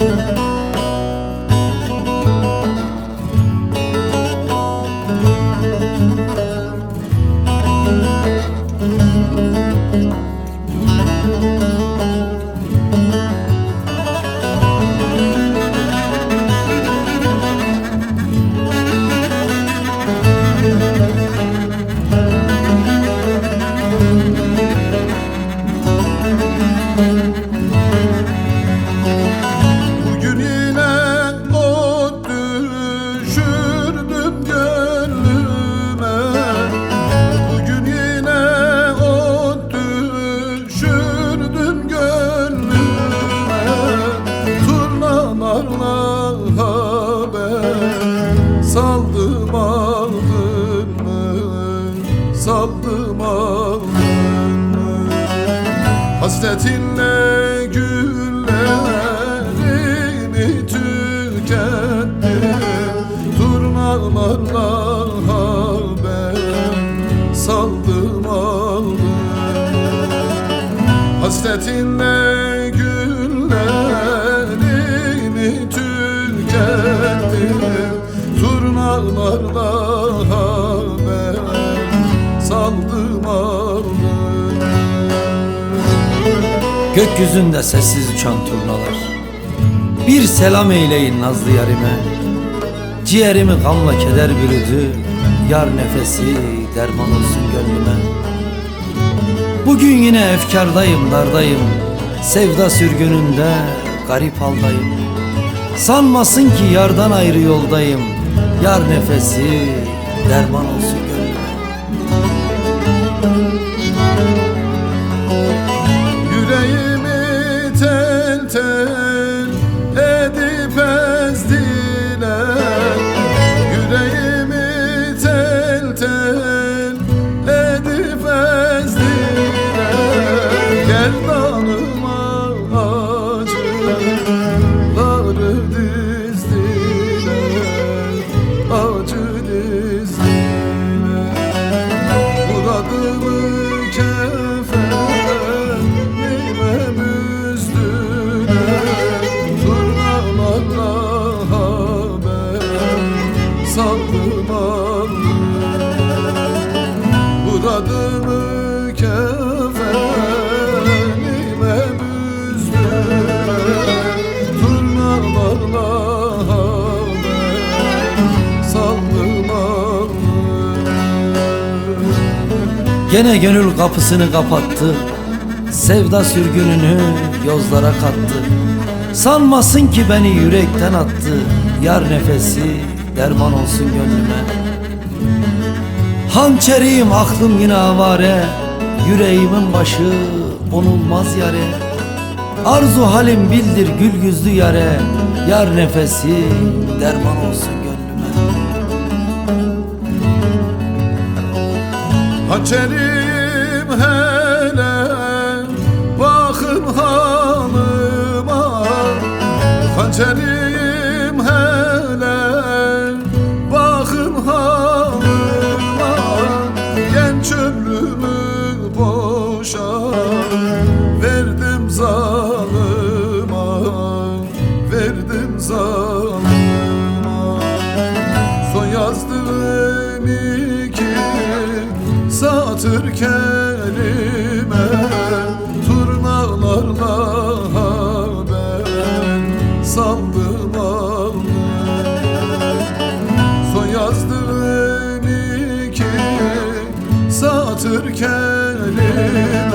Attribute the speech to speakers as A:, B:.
A: Bugün saldım aldım mı? Saldım aldım mı? Hasretinle güllerimi tükettim Turnalarla haber. Saldım aldım Hasretinle
B: Gökyüzünde sessiz uçan turnalar. Bir selam eyleyin nazlı yarime. Ciğerimi kanla keder bürüdü Yar nefesi derman olsun gönlüme. Bugün yine efkardayım dardayım. Sevda sürgününde garip haldayım. Sanmasın ki yardan ayrı yoldayım. Yar nefesi derman olsun
A: Gerdanıma acıları dizdiler Acı
B: Gene gönül kapısını kapattı. Sevda sürgününü yozlara kattı. Sanmasın ki beni yürekten attı. Yar nefesi derman olsun gönlüme. Hançeriyim aklım yine avare. Yüreğimin başı onulmaz yare. Arzu halim bildir gül yüzlü yare. Yar nefesi derman olsun
A: Hançerim hele bakın halıma Hançerim hele bakın halıma Genç ömrümü boşa verdim zalıma. Verdim zalıma. Son yazdığım satır kelime Turnalarla haber saldım aldım. Son yazdığım iki satır kelime